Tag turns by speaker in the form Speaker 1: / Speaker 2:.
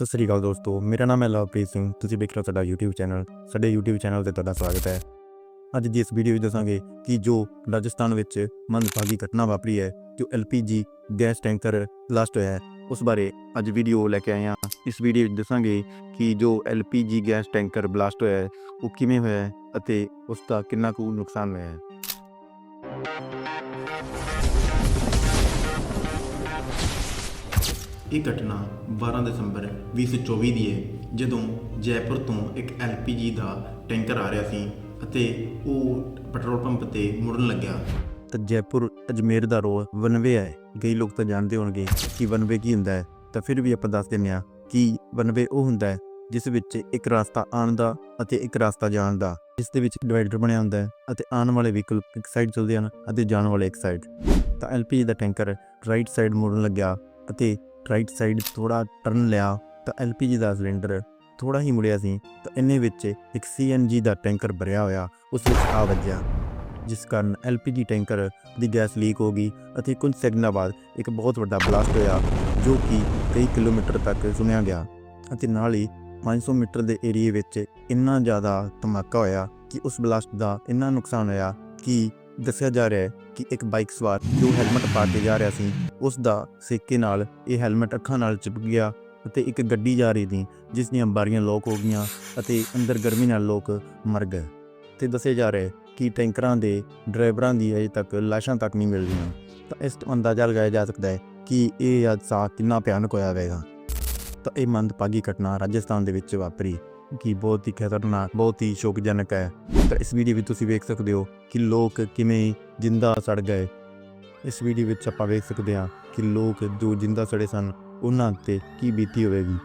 Speaker 1: ਸਤਿ ਸ੍ਰੀ ਅਕਾਲ ਦੋਸਤੋ, ਮੇਰਾ ਨਾਮ ਹੈ ਲਵਪ੍ਰੀਤ ਸਿੰਘ, ਤੁਸੀਂ ਵੇਖ ਰਹੇ ਹੋ ਸਾਡਾ YouTube ਚੈਨਲ ਸਾਡੇ YouTube ਚੈਨਲ ਤੇ ਤੁਹਾਡਾ ਸਵਾਗਤ ਹੈ। ਅੱਜ ਦੀ ਇਸ ਵੀਡੀਓ ਵਿੱਚ ਦੱਸਾਂਗੇ ਕਿ ਜੋ ਰਾਜਸਥਾਨ ਵਿੱਚ ਮੰਦਭਾਗੀ ਘਟਨਾ ਵਾਪਰੀ ਹੈ, ਜੋ LPG ਗੈਸ ਟੈਂਕਰ ਬਲਾਸਟ ਹੋਇਆ ਹੈ, ਉਸ ਬਾਰੇ ਅੱਜ ਵੀਡੀਓ ਲੈ ਕੇ ਆਏ ਹਾਂ। ਇਸ ਵੀਡੀਓ ਵਿੱਚ ਦੱਸਾਂਗੇ ਕਿ ਜੋ LPG ਗੈਸ ਟੈਂਕਰ ਬਲਾਸਟ ਹੋਇਆ ਹੈ, ਉਹ ਕਿਵੇਂ ਹੋਇਆ ਹੈ ਅਤੇ ਉਸ ਦਾ ਕਿੰਨਾ ਕੁ ਨੁਕਸਾਨ ਹੋਇਆ ਹੈ। ਇਹ ਘਟਨਾ 12 ਦਸੰਬਰ 2024 ਦੀ ਹੈ, ਜਦੋਂ ਜੈਪੁਰ ਤੋਂ ਇੱਕ LPG ਦਾ ਟੈਂਕਰ ਆ ਰਿਹਾ ਸੀ ਅਤੇ ਉਹ ਪੈਟਰੋਲ ਪੰਪ ਤੇ ਮੁੜਨ ਲੱਗਿਆ। ਤਾਂ ਜੈਪੁਰ, ਅਜਮੇਰ ਦਾ ਰੋਡ ਵਨਵੇ ਹੈ। ਕਈ ਲੋਕ ਤਾਂ ਜਾਣਦੇ ਹੋਣਗੇ ਕਿ ਵਨਵੇ ਕੀ ਹੁੰਦਾ ਹੈ। ਤਾਂ ਫਿਰ ਵੀ ਆਪਾਂ ਦੱਸ ਦਿੰਦੇ ਹਾਂ ਕਿ ਵਨਵੇ ਉਹ ਹੁੰਦਾ ਹੈ ਜਿਸ ਵਿੱਚ ਇੱਕ ਰਸਤਾ ਆਉਣ ਦਾ ਅਤੇ ਇੱਕ ਰਸਤਾ ਜਾਣ ਦਾ। ਜਿਸ ਦੇ ਵਿੱਚ ਡਿਵਾਈਡਰ ਬਣਿਆ ਹੁੰਦਾ ਹੈ ਅਤੇ ਆਉਣ ਵਾਲੇ ਵਹੀਕਲ ਇੱਕ ਸਾਈਡ ਚੱਲਦੇ ਹਨ ਅਤੇ ਜਾਣ ਵਾਲੇ ਇੱਕ ਸਾਈਡ। ਤਾਂ LPG ਦਾ ਟੈਂਕਰ ਰਾਈਟ ਸਾਈਡ ਮੁੜਨ ਲੱਗਿਆ ਅਤੇ ਰਾਈਟ ਸਾਈਡ ਥੋੜਾ ਟਰਨ ਲਿਆ ਤਾਂ LPG ਦਾ ਸਿਲੰਡਰ ਥੋੜਾ ਹੀ ਮੁੜਿਆ ਸੀ ਤਾਂ ਇੰਨੇ ਵਿੱਚ ਇੱਕ CNG ਦਾ ਟੈਂਕਰ ਭਰਿਆ ਹੋਇਆ, ਉਸ ਵਿੱਚ ਆ ਵੱਜਿਆ, ਜਿਸ ਕਾਰਨ LPG ਟੈਂਕਰ ਦੀ ਗੈਸ ਲੀਕ ਹੋ ਗਈ ਅਤੇ ਕੁਝ ਸੈਕਿੰਡਾਂ ਬਾਅਦ ਇੱਕ ਬਹੁਤ ਵੱਡਾ ਬਲਾਸਟ ਹੋਇਆ, ਜੋ ਕਿ ਕਈ ਕਿਲੋਮੀਟਰ ਤੱਕ ਸੁਣਿਆ ਗਿਆ ਅਤੇ ਨਾਲ ਹੀ 500 ਮੀਟਰ ਦੇ ਏਰੀਏ ਵਿੱਚ ਇੰਨਾ ਜ਼ਿਆਦਾ ਧਮਾਕਾ ਹੋਇਆ ਕਿ ਉਸ ਬਲਾਸਟ ਦਾ ਇੰਨਾ ਨੁਕਸਾਨ ਹੋਇਆ ਕਿ ਦੱਸਿਆ ਜਾ ਰਿਹਾ ਹੈ ਕਿ ਇੱਕ ਬਾਈਕ ਸਵਾਰ ਜੋ ਹੈਲਮਟ ਪਾ ਕੇ ਜਾ ਰਿਹਾ ਸੀ, ਉਸ ਦਾ ਸੇਕੇ ਨਾਲ ਇਹ ਹੈਲਮਟ ਅੱਖਾਂ ਨਾਲ ਚਿਪਕ ਗਿਆ ਅਤੇ ਇੱਕ ਗੱਡੀ ਜਾ ਰਹੀ ਸੀ, ਜਿਸ ਦੀਆਂ ਬਾਰੀਆਂ ਲੋਕ ਹੋ ਗਈਆਂ ਅਤੇ ਅੰਦਰ ਗਰਮੀ ਨਾਲ ਲੋਕ ਮਰ ਗਏ। ਤੇ ਦੱਸਿਆ ਜਾ ਰਿਹਾ ਕਿ ਟੈਂਕਰਾਂ ਦੇ ਡਰਾਈਵਰਾਂ ਦੀ ਅਜੇ ਤੱਕ ਲਾਸ਼ਾਂ ਤੱਕ ਨਹੀਂ ਮਿਲ ਰਹੀਆਂ ਤਾਂ ਇਸ ਤੋਂ ਅੰਦਾਜ਼ਾ ਲਗਾਇਆ ਜਾ ਸਕਦਾ ਹੈ ਕਿ ਇਹ ਹਾਦਸਾ ਕਿੰਨਾ ਭਿਆਨਕ ਹੋਇਆ ਹੋਵੇਗਾ। ਤਾਂ ਇਹ ਮੰਦਭਾਗੀ ਘਟਨਾ ਰਾਜਸਥਾਨ ਦੇ ਵਿੱਚ ਵਾਪਰੀ। ਕਿ ਬਹੁਤ ਹੀ ਖਤਰਨਾਕ, ਬਹੁਤ ਹੀ ਸ਼ੋਕਜਨਕ ਹੈ। ਤਾਂ ਇਸ ਵੀਡੀਓ ਵਿੱਚ ਤੁਸੀਂ ਵੇਖ ਸਕਦੇ ਹੋ ਕਿ ਲੋਕ ਕਿਵੇਂ ਜਿੰਦਾ ਸੜ ਗਏ। ਇਸ ਵੀਡੀਓ ਵਿੱਚ ਆਪਾਂ ਵੇਖ ਸਕਦੇ ਹਾਂ ਕਿ ਲੋਕ ਜੋ ਜਿੰਦਾ ਸੜੇ ਸਨ, ਉਹਨਾਂ ਤੇ ਕੀ ਬੀਤੀ ਹੋਵੇਗੀ।